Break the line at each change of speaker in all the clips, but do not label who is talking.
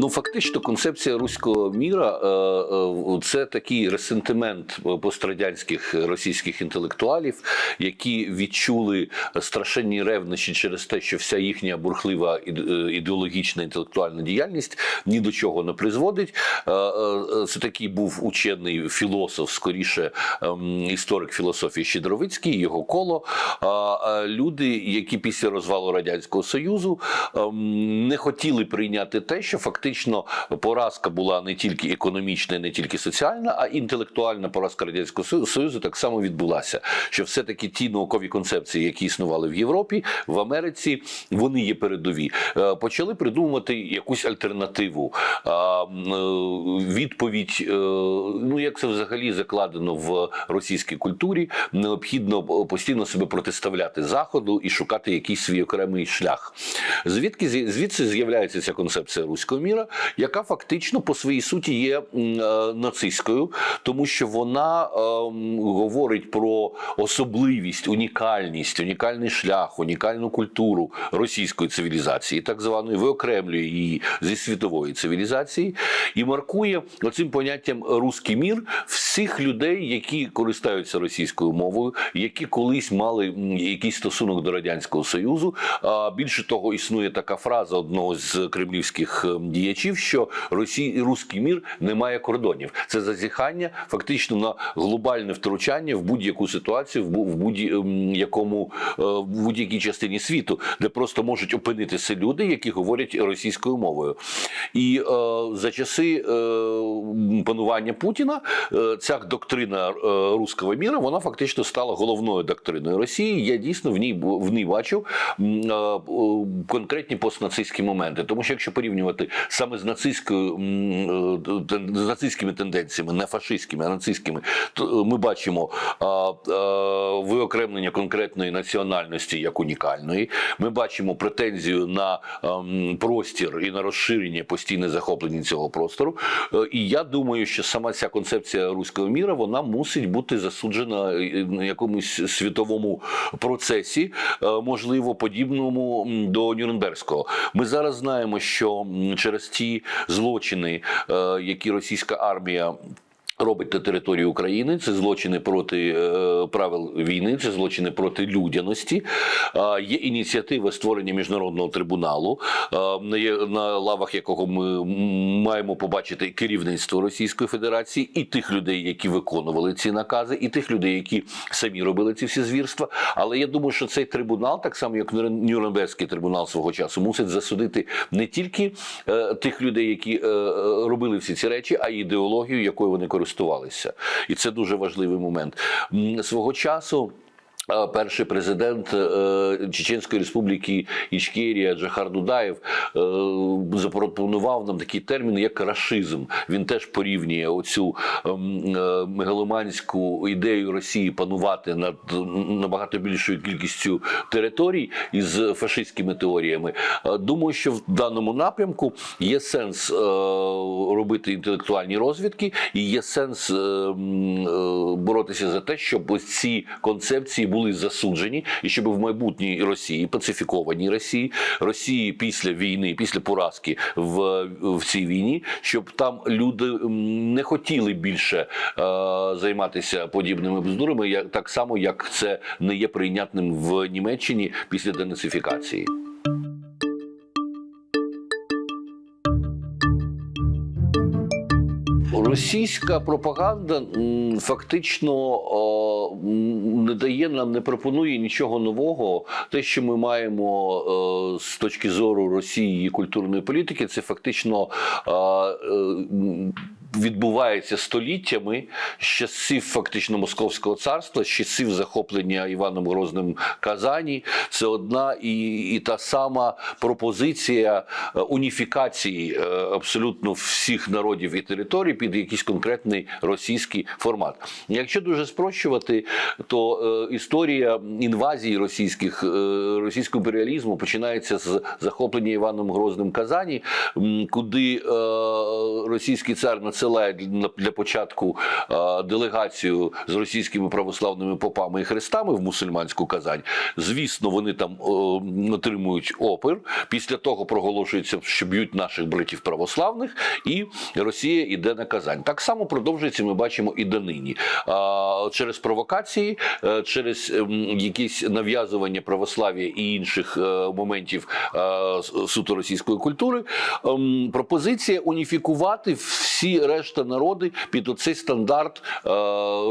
Ну фактично, концепція руського міра е, е, це такий ресентимент пострадянських російських інтелектуалів, які відчули страшенні ревнощі через те, що вся їхня бурхлива е, ідеологічна інтелектуальна діяльність ні до чого не призводить. Це такий був учений філософ, скоріше ем, історик філософії Щедровицький, його коло. Люди, які після розвалу радянського союзу ем, не хотіли прийняти те, що фактично поразка була не тільки економічна, не тільки соціальна, а інтелектуальна поразка радянського союзу так само відбулася. Що все таки ті наукові концепції, які існували в Європі, в Америці, вони є передові. Е, Почали придумувати якусь альтернативу, а, е, відповідь. е, Ну як це взагалі закладено в російській культурі, необхідно постійно себе протиставляти заходу і шукати якийсь свій окремий шлях. Звідки звідси з'являється ця концепція руського міра, яка фактично по своїй суті є е, нацистською, тому що вона ем, говорить про особливість, унікальність, унікальний шлях, унікальну культуру російської цивілізації, так званої, виокремлює її зі світової цивілізації і маркує оцим поняттям руський мір всіх людей, які користуються російською мовою, які колись мали якийсь стосунок до радянського союзу. Більше того, існує така фраза одного з кремлівських ем, діячів, що Росії руський мір не має кордонів. Це зазіхання фактично на глобальне втручання в будь-яку ситуацію, в будь-якому е, в будь-якій частині світу, де просто можуть опинитися люди, які говорять російською мовою. І е, за часи е, панування Путіна е, ця доктрина е, руського міра вона фактично стала головною доктриною Росії. Я дійсно в ній в ній бачив е, е, конкретні постнацистські моменти. Тому що якщо порівнювати саме з нацистською е, з нацистськими тенденціями, не фашистськими, а нацистськими, то е, ми бачимо виокремлення конкретної національності як унікальної. Ми бачимо претензію на ем, простір і на розширення постійне захоплення цього простору. Е, І я думаю, що сама ця концепція руського міра вона мусить бути засуджена на якомусь світовому процесі, можливо, подібному до Нюрнберзького. Ми зараз знаємо, що м, через ті злочини, е, які російська армія. Робить на території України це злочини проти е, правил війни, це злочини проти людяності. Є ініціатива створення міжнародного трибуналу, е, на, лавах якого ми маємо побачити керівництво Російської Федерації і тих людей, які виконували ці накази, і тих людей, які самі робили ці всі звірства. Але я думаю, що цей трибунал, так само як Нюрн- Нюрнберзький трибунал свого часу, мусить засудити не тільки е, тих людей, які е, робили всі ці речі, а й ідеологію, якою вони користувалися. І це дуже важливий момент. Свого часу. Перший президент е, Чеченської республіки Ічкерія Джахар Дудаєв е, запропонував нам такий термін, як рашизм. Він теж порівнює оцю ем, е, мегаломанську ідею Росії панувати над набагато більшою кількістю територій із фашистськими теоріями. Думаю, що в даному напрямку є сенс робити інтелектуальні розвідки, і є сенс е, м, е, боротися за те, щоб ось ці концепції були засуджені, і щоб в майбутній Росії, пацифікованій Росії, Росії після війни, після поразки в, в цій війні, щоб там люди не хотіли більше е, займатися подібними бздурами, як так само, як це не є прийнятним в Німеччині після денацифікації. Російська пропаганда фактично не дає нам, не пропонує нічого нового. Те, що ми маємо е, з точки зору Росії і культурної політики, це фактично е, відбувається століттями з часів фактично Московського царства, з часів захоплення Іваном Грозним Казані. Це одна і, і та сама пропозиція е, уніфікації е, абсолютно всіх народів і територій під якийсь конкретний російський формат. Якщо дуже спрощувати, то е, історія інвазії російських російського імперіалізму починається з захоплення Іваном Грозним Казані, куди російський цар на це надсилає для, початку делегацію з російськими православними попами і хрестами в мусульманську Казань. Звісно, вони там отримують опір. Після того проголошується, що б'ють наших братів православних, і Росія йде на Казань. Так само продовжується. Ми бачимо і донині через провокації, е, через ем, якісь нав'язування православ'я і інших е, моментів е, суто російської культури. ем, Пропозиція уніфікувати всі решта народи під оцей стандарт е,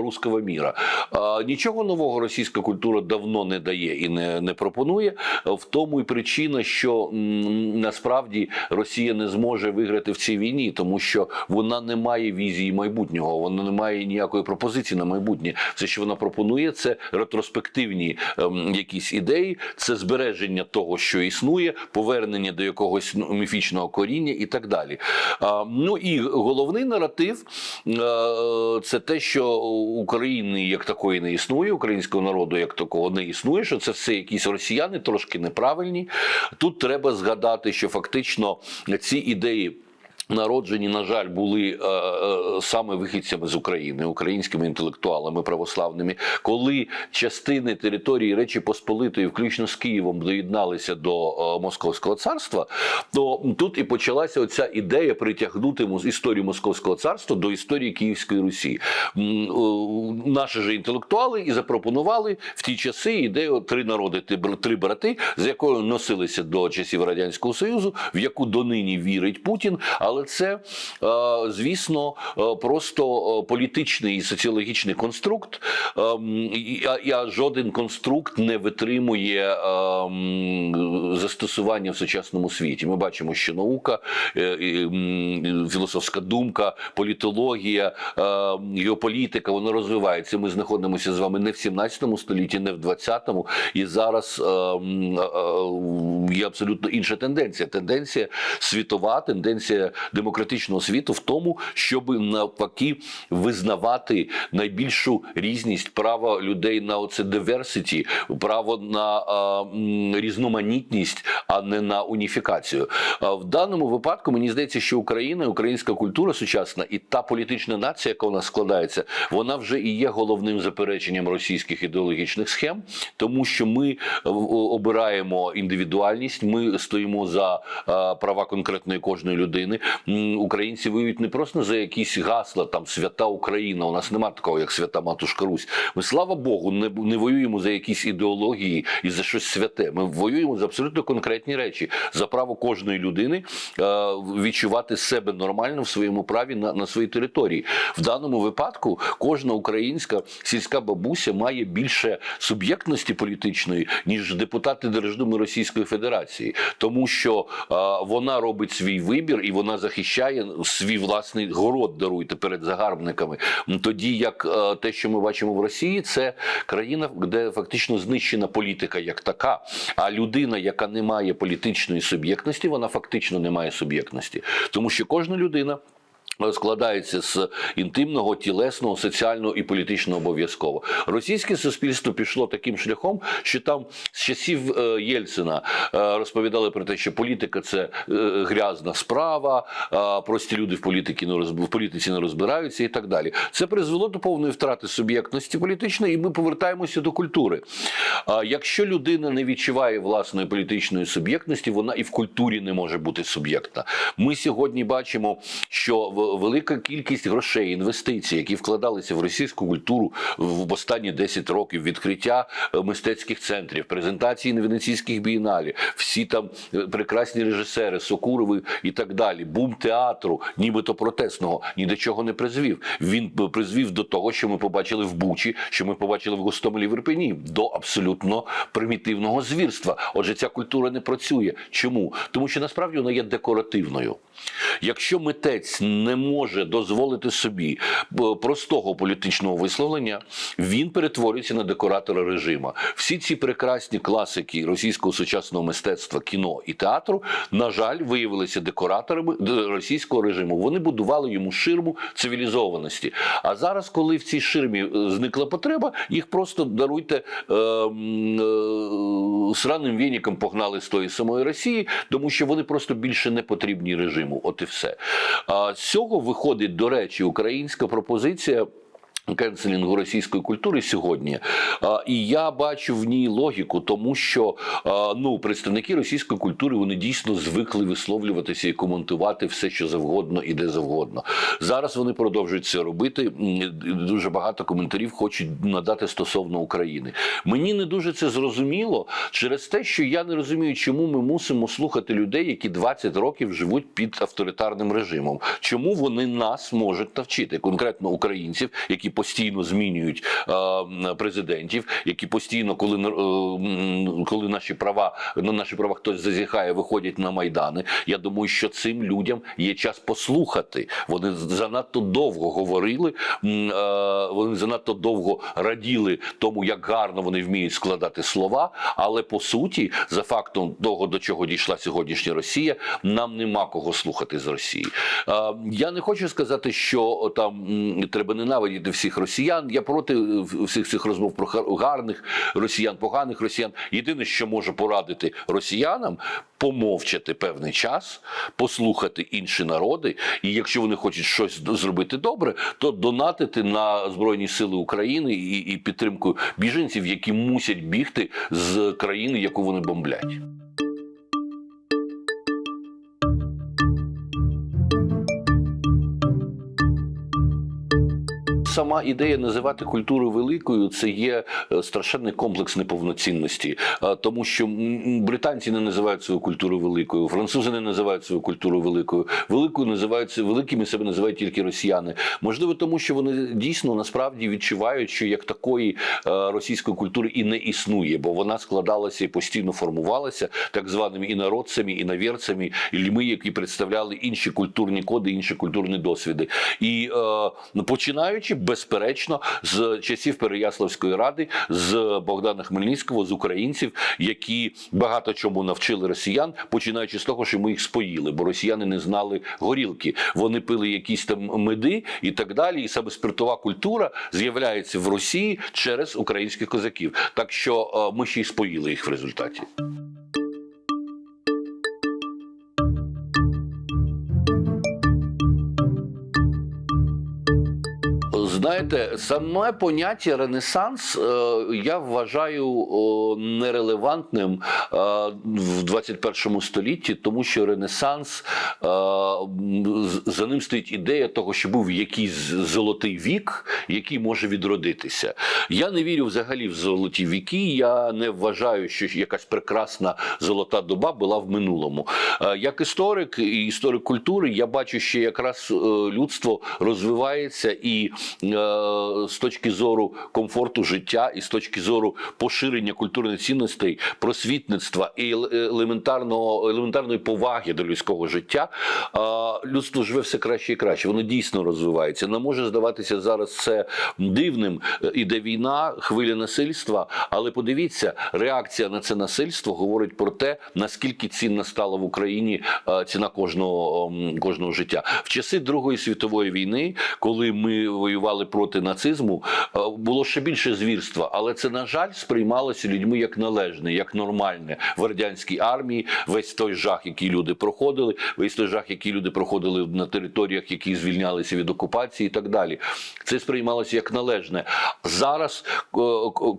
руського міра. Е, Нічого нового російська культура давно не дає і не, не пропонує. Е, В тому і причина, що м, насправді Росія не зможе виграти в цій війні, тому що вона не має візії майбутнього, вона не має ніякої пропозиції на майбутнє. Все, що вона пропонує, це ретроспективні ем, якісь ідеї, це збереження того, що існує, повернення до якогось ну, міфічного коріння і так далі. А, ну і головний наратив е, це те, що України як такої не існує, українського народу як такого не існує. Що це все якісь росіяни трошки неправильні. Тут треба згадати, що фактично ці ідеї. Народжені, на жаль, були е, е, саме вихідцями з України, українськими інтелектуалами православними, коли частини території Речі Посполитої, включно з Києвом, доєдналися до е, Московського царства, то тут і почалася оця ідея притягнути історію Московського царства до історії Київської Русі. Наші ж інтелектуали і запропонували в ті часи ідею три народи, три брати, з якою носилися до часів радянського союзу, в яку донині вірить Путін. Але це, е, звісно, е, просто е, політичний і соціологічний конструкт. Ем, а- жоден конструкт не витримує ем, застосування в сучасному світі. Ми бачимо, що наука, філософська думка, політологія, е, геополітика вона розвивається. Ми знаходимося з вами не в 17 столітті, не в 20-му. І зараз є абсолютно інша тенденція. Тенденція світова, тенденція демократичного світу в тому, щоб навпаки визнавати найбільшу різність права людей на оце diversity, право на е, різноманітність, а не на уніфікацію. В даному випадку мені здається, що Україна, українська культура сучасна і та політична нація, яка у нас складається, вона вже і є головним запереченням російських ідеологічних схем, тому що ми е, обираємо індивідуальність, ми стоїмо за е, права конкретної кожної людини. Українці воюють не просто за якісь гасла, там свята Україна. У нас немає такого, як свята Матушка Русь. Ми слава Богу, не, не воюємо за якісь ідеології і за щось святе. Ми воюємо за абсолютно конкретні речі, за право кожної людини е, відчувати себе нормально в своєму праві на, на своїй території. В даному випадку кожна українська сільська бабуся має більше суб'єктності політичної, ніж депутати Держдуми Російської Федерації, тому що е, вона робить свій вибір і вона захищає свій власний город, даруйте перед загарбниками. Тоді як е, те, що ми бачимо в Росії, це країна, де фактично знищена політика як така. А людина, яка не має політичної суб'єктності, вона фактично не має суб'єктності, тому що кожна людина. Складається з інтимного, тілесного, соціального і політичного обов'язково. Російське суспільство пішло таким шляхом, що там з часів е, Єльцина е, розповідали про те, що політика це е, грязна справа, прості люди в політиці не в політиці не розбираються і так далі. Це призвело до повної втрати суб'єктності політичної, і ми повертаємося до культури. Якщо людина не відчуває власної політичної суб'єктності, вона і в культурі не може бути суб'єктна. Ми сьогодні бачимо, що в- велика кількість грошей, інвестицій, які вкладалися в російську культуру в останні 10 років відкриття е, мистецьких центрів, презентації на венеційських бієналі, всі там е, прекрасні режисери, Сокурови і так далі. Бум театру, нібито протестного, ні до чого не призвів. Він е, призвів до того, що ми побачили в Бучі, що ми побачили в Гостомелі в Ірпені, до абсолютно примітивного звірства. Отже, ця культура не працює. Чому? Тому що насправді вона є декоративною. Якщо митець не може дозволити собі е, простого політичного висловлення, він перетворюється на декоратора режиму. Всі ці прекрасні класики російського сучасного мистецтва, кіно і театру, на жаль, виявилися декораторами російського режиму. Вони будували йому ширму цивілізованості. А зараз, коли в цій ширмі е, зникла потреба, їх просто даруйте е, е, сраним вініком погнали з тої самої Росії, тому що вони просто більше не потрібні режиму. От і все. А цього виходить, до речі, українська пропозиція. Кенселінгу російської культури сьогодні, і я бачу в ній логіку, тому що ну представники російської культури вони дійсно звикли висловлюватися і коментувати все, що завгодно і де завгодно. Зараз вони продовжують це робити. Дуже багато коментарів хочуть надати стосовно України. Мені не дуже це зрозуміло через те, що я не розумію, чому ми мусимо слухати людей, які 20 років живуть під авторитарним режимом. Чому вони нас можуть навчити, конкретно українців, які постійно змінюють е, президентів, які постійно, коли е, коли наші права на наші права хтось зазіхає, виходять на майдани. Я думаю, що цим людям є час послухати. Вони занадто довго говорили, е, вони занадто довго раділи тому, як гарно вони вміють складати слова. Але по суті, за фактом того, до чого дійшла сьогоднішня Росія, нам нема кого слухати з Росії. Я не хочу сказати, що там треба ненавидіти всіх росіян. Я проти е, всіх цих розмов про гарних росіян, поганих росіян. Єдине, що можу порадити росіянам, помовчати певний час, послухати інші народи, і якщо вони хочуть щось зробити добре, то донатити на Збройні Сили України і, і підтримку біженців, які мусять бігти з країни, яку вони бомблять. Сама ідея називати культуру великою це є е, страшенний комплекс неповноцінності, тому що британці не називають свою культуру великою, французи не називають свою культуру великою. Великою називаються великими себе називають тільки росіяни. Можливо, тому що вони дійсно насправді відчувають, що як такої е, російської культури і не існує, бо вона складалася і постійно формувалася так званими інородцями, іноверцями, і людьми, які представляли інші культурні коди, інші культурні досвіди. І е, починаючи безперечно з часів Переяславської ради, з Богдана Хмельницького, з українців, які багато чому навчили росіян, починаючи з того, що ми їх споїли, бо росіяни не знали горілки. Вони пили якісь там меди і так далі. І саме спиртова культура з'являється в Росії через українських козаків. Так що е, ми ще й споїли їх в результаті. Знаєте, саме поняття Ренесанс е, я вважаю нерелевантним е, в 21 столітті, тому що Ренесанс е, за ним стоїть ідея того, що був якийсь золотий вік, який може відродитися. Я не вірю взагалі в золоті віки. Я не вважаю, що якась прекрасна золота доба була в минулому. Як історик і історик культури, я бачу, що якраз людство розвивається і з точки зору комфорту життя, і з точки зору поширення культурних цінностей, просвітництва і елементарного елементарної поваги до людського життя, е, людство живе все краще і краще. Воно дійсно розвивається. Не може здаватися зараз це дивним. Е, Іде війна, хвиля насильства. Але подивіться, реакція на це насильство говорить про те, наскільки цінна стала в Україні е, ціна кожного, кожного життя. В часи Другої світової війни, коли ми воювали проти нацизму, е, було ще більше звірства, але це на жаль сприймалося людьми як належне, як нормальне в радянській армії. Весь той жах, який люди проходили, весь той жах, який люди проходили на територіях, які звільнялися від окупації, і так далі. Це сприймалося як належне. Зараз е,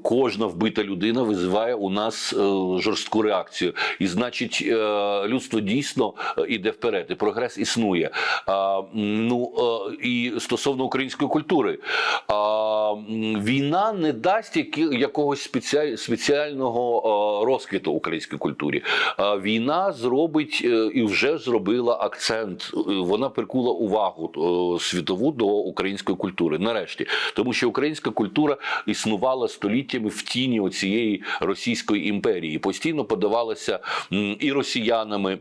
кожна вбита людина визиває у нас е, жорстку реакцію, і значить, людство дійсно іде вперед, і прогрес існує. Ну і стосовно української культури, а, війна не дасть якогось спеціаль- спеціального розквіту українській культурі. А, Війна зробить е, і вже зробила акцент. е, Вона прикула увагу е, світову до української культури. Нарешті, тому що українська культура існувала століттями в тіні оцієї російської імперії, постійно подавалася і росіянами.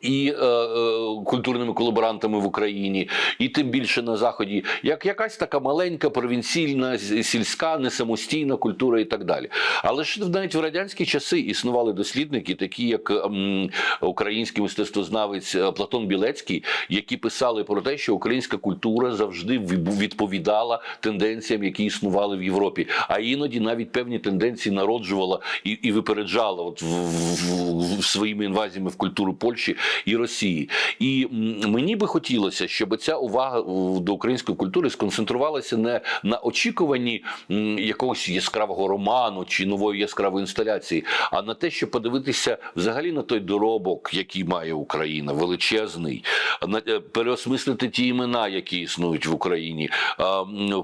І е, е, культурними колаборантами в Україні, і тим більше на заході, як якась така маленька провінційна сільська несамостійна культура і так далі. Але ж навіть в радянські часи існували дослідники, такі як ем, український мистецтвознавець е, Платон Білецький, які писали про те, що українська культура завжди відповідала тенденціям, які існували в Європі, а іноді навіть певні тенденції народжувала і, і випереджала от в, в, в, своїми інвазіями в культуру Польщі і Росії. І мені би хотілося, щоб ця увага до української культури сконцентрувалася не на очікуванні якогось яскравого роману чи нової яскравої інсталяції, а на те, щоб подивитися взагалі на той доробок, який має Україна, величезний, е, переосмислити ті імена, які існують в Україні,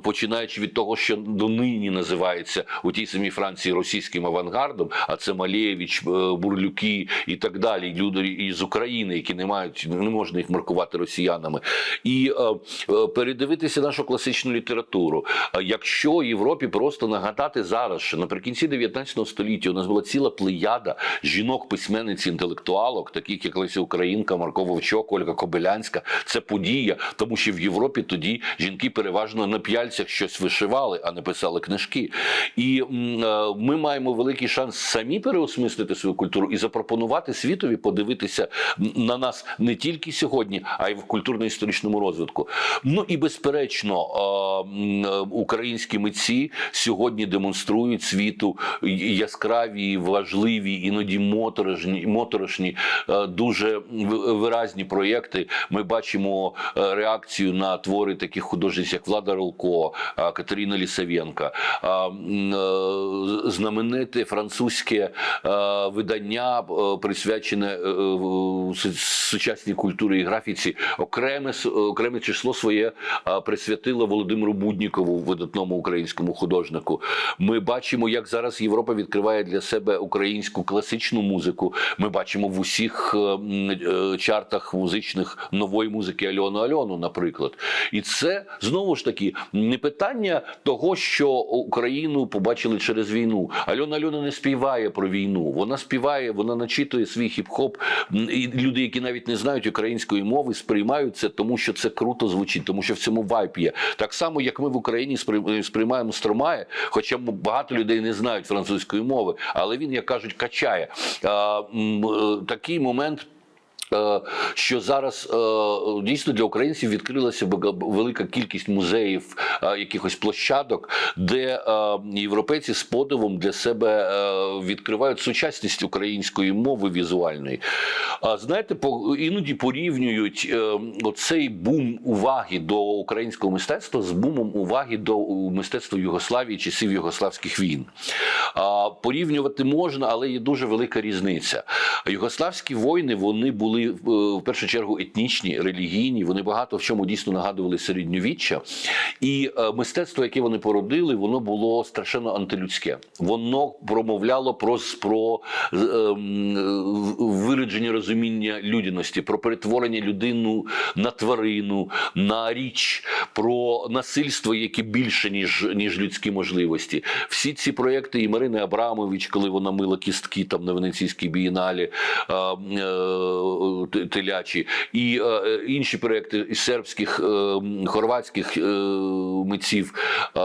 починаючи від того, що донині називається у тій самій Франції російським авангардом, а це Малєвич, е, Бурлюки і так далі. Люди із України, які не мають, не можна їх маркувати росіянами, і е, е, передивитися нашу класичну літературу. Якщо Європі просто нагадати зараз, що наприкінці 19 століття у нас була ціла плеяда жінок, письменниць, інтелектуалок, таких як Леся Українка, Марко Вовчок, Ольга Кобилянська, це подія, тому що в Європі тоді жінки переважно на п'яльцях щось вишивали, а не писали книжки. І е, ми маємо великий шанс самі переосмислити свою культуру і запропонувати світові подивитися на нас не тільки сьогодні, а й в культурно-історичному розвитку. Ну і безперечно, е, е, українські митці сьогодні демонструють світу яскраві, важливі, іноді моторошні, моторошні, е, дуже виразні проєкти. Ми бачимо реакцію на твори таких художниць, як Влада Ролко, Катерина Лісавенка, е, знамените французьке видання, присвячене су- сучасній культурі і графіці, окреме окреме число своє присвятило Володимиру Буднікову, видатному українському художнику. Ми бачимо, як зараз Європа відкриває для себе українську класичну музику. Ми бачимо в усіх е, е, чартах музичних нової музики Альону Альону, наприклад. І це знову ж таки не питання того, що Україну побачили через війну. Альона Альона не співає про війну. Вона співає, вона начитує свій хіп-хоп. М, Люди, які навіть не знають української мови, сприймають це, тому що це круто звучить, тому що в цьому вайп є. Так само, як ми в Україні сприймаємо Стромає, хоча багато людей не знають французької мови, але він, як кажуть, качає. А, е, Такий момент. Е, Що зараз е, дійсно для українців відкрилася велика кількість музеїв, е, якихось площадок, де європейці з подивом для себе відкривають сучасність української мови візуальної. А знаєте, іноді порівнюють оцей бум уваги до українського мистецтва з бумом уваги до мистецтва Югославії часів югославських війн. Порівнювати можна, але є дуже велика різниця. Югославські воїни вони були е, в першу чергу етнічні, релігійні. Вони багато в чому дійсно нагадували середньовіччя. І е, мистецтво, яке вони породили, воно було страшенно антилюдське. Воно промовляло про, про ем, виродження розуміння людяності, про перетворення людину на тварину, на річ, про насильство, яке більше ніж, ніж людські можливості. Всі ці проекти і Марини Абрамович, коли вона мила кістки там на Венеційській бієналі е, е, телячі, і е, інші проекти сербських, е, хорватських е, митців, е,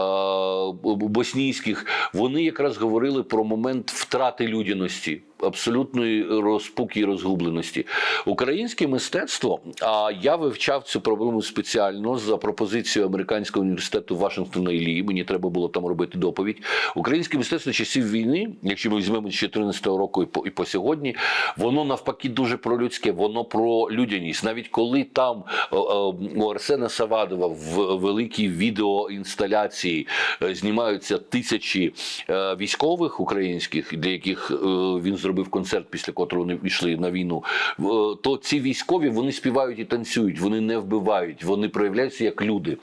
боснійських, вони якраз говорили про момент втрати людяності. Абсолютної розпуки і розгубленості. Українське мистецтво, а я вивчав цю проблему спеціально за пропозицією американського університету Вашингтона Іллі. Мені треба було там робити доповідь. Українське мистецтво часів війни, якщо ми візьмемо з 14 року і по, і по сьогодні, воно навпаки дуже пролюдське, воно про людяність. Навіть коли там е, е, у Арсена Савадова в великій відеоінсталяції е, знімаються тисячі військових українських, для яких він зробив концерт, після котрого вони йшли на війну, е, то ці військові вони співають і танцюють, вони не вбивають, вони проявляються як люди.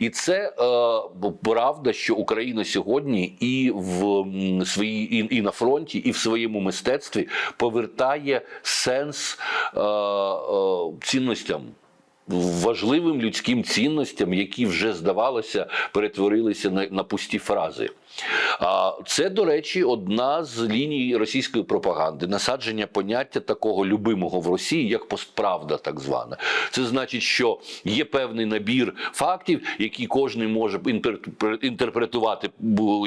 І це е, правда, що Україна сьогодні і в своїй і, і на фронті, і в своєму мистецтві повертає сенс е, е, цінностям важливим людським цінностям, які вже здавалося перетворилися на, на пусті фрази. А це, до речі, одна з ліній російської пропаганди насадження поняття такого любимого в Росії, як постправда, так звана. Це значить, що є певний набір фактів, які кожен може інтер- інтерпретувати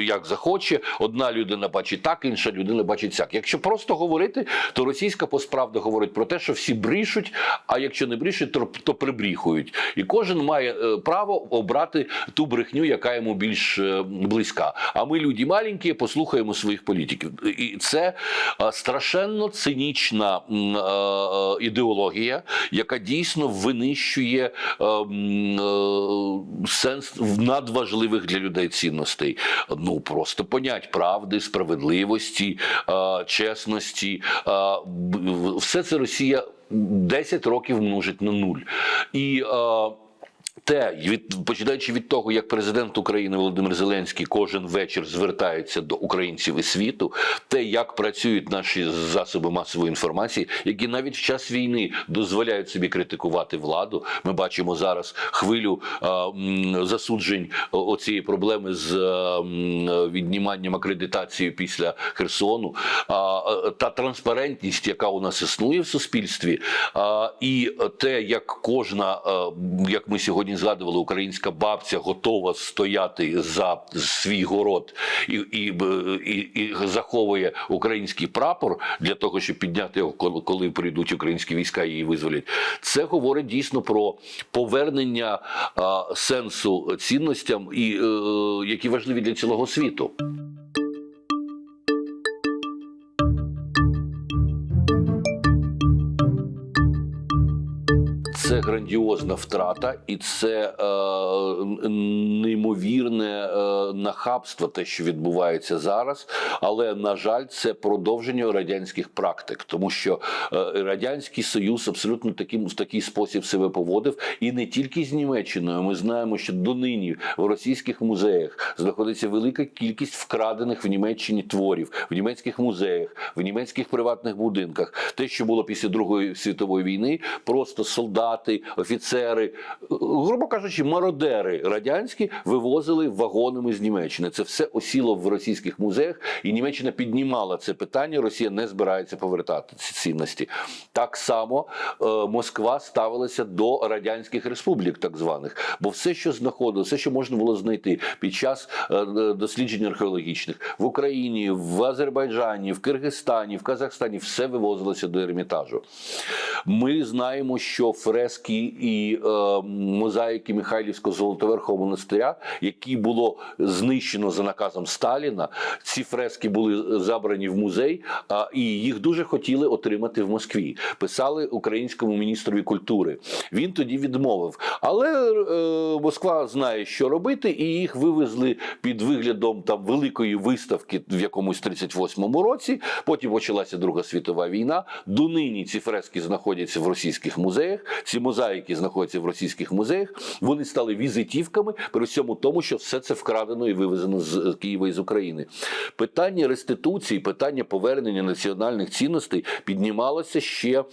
як захоче. Одна людина бачить так, інша людина бачить сяк. Якщо просто говорити, то російська постправда говорить про те, що всі брішуть, а якщо не брішуть, то, перебріхують. І кожен має е, право обрати ту брехню, яка йому більш е, близька. А ми, люди маленькі, послухаємо своїх політиків. І це е, страшенно цинічна е, е, ідеологія, яка дійсно винищує сенс надважливих для людей цінностей. Ну просто понять правди, справедливості, чесності. Все це Росія 10 років множить на нуль. І те, від починаючи від того, як президент України Володимир Зеленський кожен вечір звертається до українців і світу, те, як працюють наші засоби масової інформації, які навіть в час війни дозволяють собі критикувати владу. Ми бачимо зараз хвилю е, м, засуджень оцієї проблеми з е, м, відніманням акредитації після Херсону. А, та транспарентність, яка у нас існує в суспільстві, а, і те, як кожна, е, як ми сьогодні згадували, українська бабця готова стояти за свій город і, і, і, і заховує український прапор для того, щоб підняти його, коли прийдуть українські війська і її визволять. Це говорить дійсно про повернення а, сенсу цінностям, і, е, які важливі для цілого світу. Це грандіозна втрата, і це е, неймовірне е, нахабство, те, що відбувається зараз. Але на жаль, це продовження радянських практик, тому що е, радянський союз абсолютно таким в такий спосіб себе поводив, і не тільки з Німеччиною. Ми знаємо, що донині в російських музеях знаходиться велика кількість вкрадених в Німеччині творів в німецьких музеях, в німецьких приватних будинках. Те, що було після Другої світової війни, просто солдати, офіцери, е, грубо кажучи, мародери радянські вивозили вагонами з Німеччини. Це все осіло в російських музеях, і Німеччина піднімала це питання. Росія не збирається повертати ці цінності. Так само е, Москва ставилася до радянських республік, так званих, бо все, що знаходилося, все, що можна було знайти під час е, е, досліджень археологічних в Україні, в Азербайджані, в Киргизстані, в Казахстані, все вивозилося до Ермітажу. Ми знаємо, що фрески і е, мозаїки Михайлівського Золотоверхового монастиря, які було знищено за наказом Сталіна, ці фрески були забрані в музей, а, і їх дуже хотіли отримати в Москві. Писали українському міністрові культури. Він тоді відмовив. Але е, Москва знає, що робити, і їх вивезли під виглядом там великої виставки в якомусь 38-му році. Потім почалася Друга світова війна. Донині ці фрески знаходяться в російських музеях. Ці мозаїки знаходяться в російських музеях. Вони стали візитівками при всьому тому, що все це вкрадено і вивезено з Києва і з України. Питання реституції, питання повернення національних цінностей піднімалося ще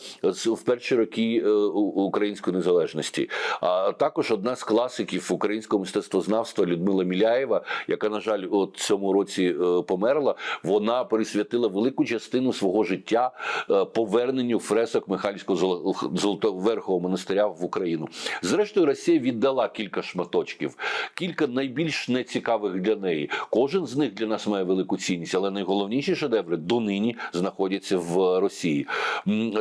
в перші роки е, української незалежності. А також одна з класиків українського мистецтвознавства Людмила Міляєва, яка, на жаль, от цьому році е, померла. Вона присвятила велику частину свого життя е, поверненню фресок Михайлівського Золо- Золотоверхового монастиря в Україну. Зрештою, Росія віддала кілька шматочків, кілька найбільш нецікавих для неї. Кожен з них для нас має велику цінність, але найголовніші шедеври донині знаходяться в Росії.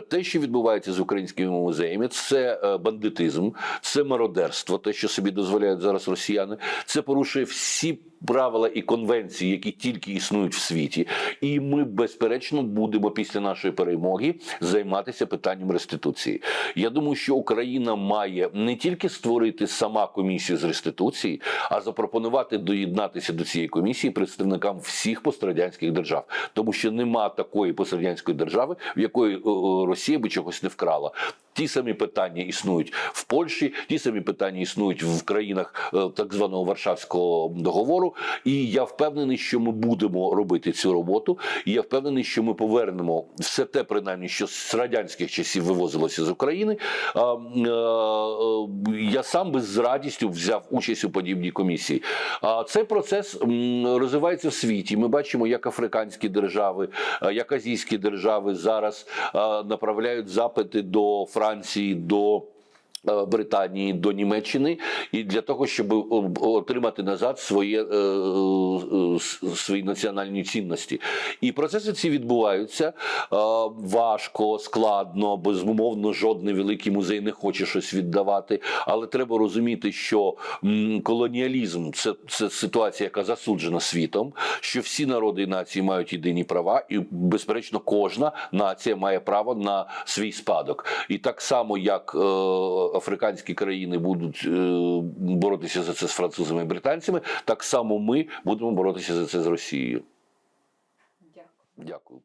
Те, що відбувається з українськими музеями, це е, бандитизм, це мародерство, те, що собі дозволяють зараз росіяни. Це порушує всі. Правила і конвенції, які тільки існують в світі, і ми безперечно будемо після нашої перемоги займатися питанням реституції. Я думаю, що Україна має не тільки створити сама комісію з реституції, а запропонувати доєднатися до цієї комісії представникам всіх пострадянських держав, тому що нема такої пострадянської держави, в якої е, е, Росія би чогось не вкрала. Ті самі питання існують в Польщі, ті самі питання існують в країнах е, так званого Варшавського договору. І я впевнений, що ми будемо робити цю роботу. І я впевнений, що ми повернемо все те, принаймні, що з радянських часів вивозилося з України. Е, е, Я сам би з радістю взяв участь у подібній комісії. А цей процес розвивається в світі. Ми бачимо, як африканські держави, е, як азійські держави зараз направляють запити до Франції, до Британії до Німеччини, і для того, щоб отримати назад своє, е, е, свої національні цінності. І процеси ці відбуваються е, важко, складно, безумовно, жодний великий музей не хоче щось віддавати. Але треба розуміти, що колоніалізм це, це ситуація, яка засуджена світом, що всі народи і нації мають єдині права, і безперечно, кожна нація має право на свій спадок. І так само, як е, африканські країни будуть е, боротися за це з французами і британцями, так само ми будемо боротися за це з Росією.
Дякую.
Дякую.